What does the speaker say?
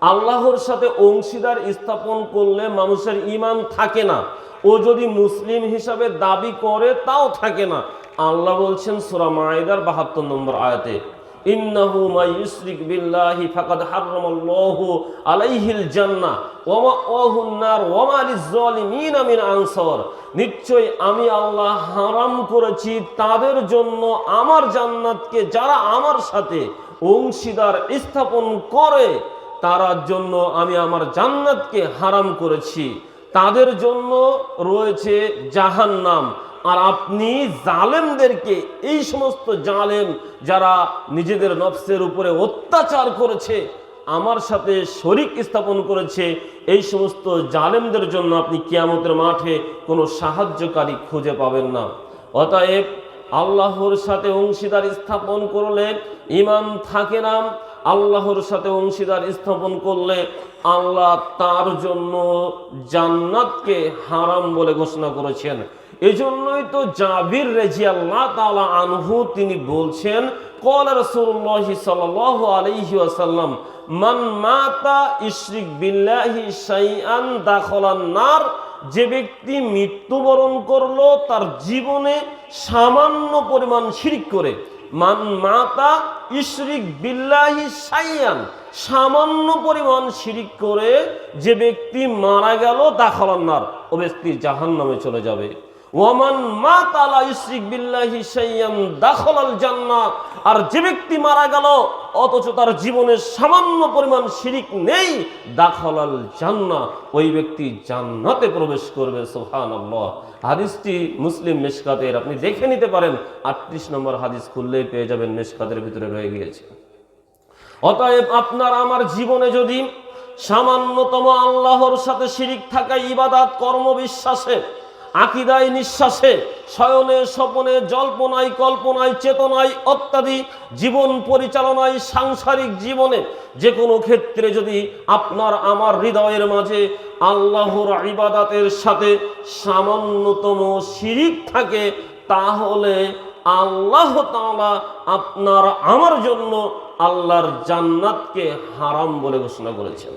আল্লাহর সাথে অংশীদার স্থাপন করলে মানুষের ইমান থাকে না। ও যদি মুসলিম হিসাবে দাবি করে, তাও থাকে না। আল্লাহ বলছেন সূরা মাইদার 72 নম্বর আয়াতে, ইন্নাহু আলাইহিল মা নিশ্চয় আমি আল্লাহ হারাম করেছি তাদের জন্য আমার জান্নাতকে যারা আমার সাথে অংশীদার স্থাপন করে। তারার জন্য আমি আমার জান্নাতকে হারাম করেছি। তাদের জন্য রয়েছে জাহান্নাম। আর আপনি জালেমদেরকে, এই সমস্ত জালেম যারা নিজেদের নফসের উপরে অত্যাচার করেছে, আমার সাথে শরিক স্থাপন করেছে, এই সমস্ত জালেমদের জন্য আপনি কিয়ামতের মাঠে কোনো সাহায্যকারী খুঁজে পাবেন না। অতএব আল্লাহর সাথে অংশীদার স্থাপন করলে ইমান থাকে না আল্লাহর সাথে অংশীদার স্থাপন করলে আল্লাহ তার জন্য জান্নাতকে হারাম বলে ঘোষণা করেছেন। এজন্যই তো জাবির রেজি আল্লাহ তাআলা আনহু তিনি বলছেন, কল দাখালান নার যে ব্যক্তি মৃত্যুবরণ করল তার জীবনে সামান্য পরিমাণ শিরিক করে মান মাতা ইশরিক বিল্লাহি সাইয়ান, সামান্য পরিমাণ শিরিক করে যে ব্যক্তি মারা গেল দাখলান্নার ও ব্যক্তি জাহান নামে চলে যাবে। ওয়ামান মা তালা ইশরিক বিল্লাহি সাইয়ান দাখলাল জান্নাত, আর যে ব্যক্তি মারা গেল অথচ তার জীবনে সামান্য পরিমাণ শিরিক নেই, দাখলাল জান্না ওই ব্যক্তি জান্নাতে প্রবেশ করবে, সুবহানাল্লাহ। হাদিসটি মুসলিম মেশকাতের, আপনি দেখে নিতে পারেন, আটত্রিশ নম্বর হাদিস খুললেই পেয়ে যাবেন, মেশকাতের ভিতরে রয়ে গিয়েছে। অতএব আপনার আমার জীবনে যদি সামান্যতম আল্লাহর সাথে শিরিক থাকা ইবাদাত কর্ম বিশ্বাসে আকিদায় নিঃশ্বাসে, শয়নে, স্বপনে, জল্পনায়, কল্পনায়, চেতনায়, অত্যাদি জীবন পরিচালনায়, সাংসারিক জীবনে যে কোনো ক্ষেত্রে যদি আপনার আমার হৃদয়ের মাঝে আল্লাহর ইবাদাতের সাথে সামান্যতম শিরিক থাকে, তাহলে আল্লাহ তাআলা আপনার, আমার জন্য আল্লাহর জান্নাতকে হারাম বলে ঘোষণা করেছেন।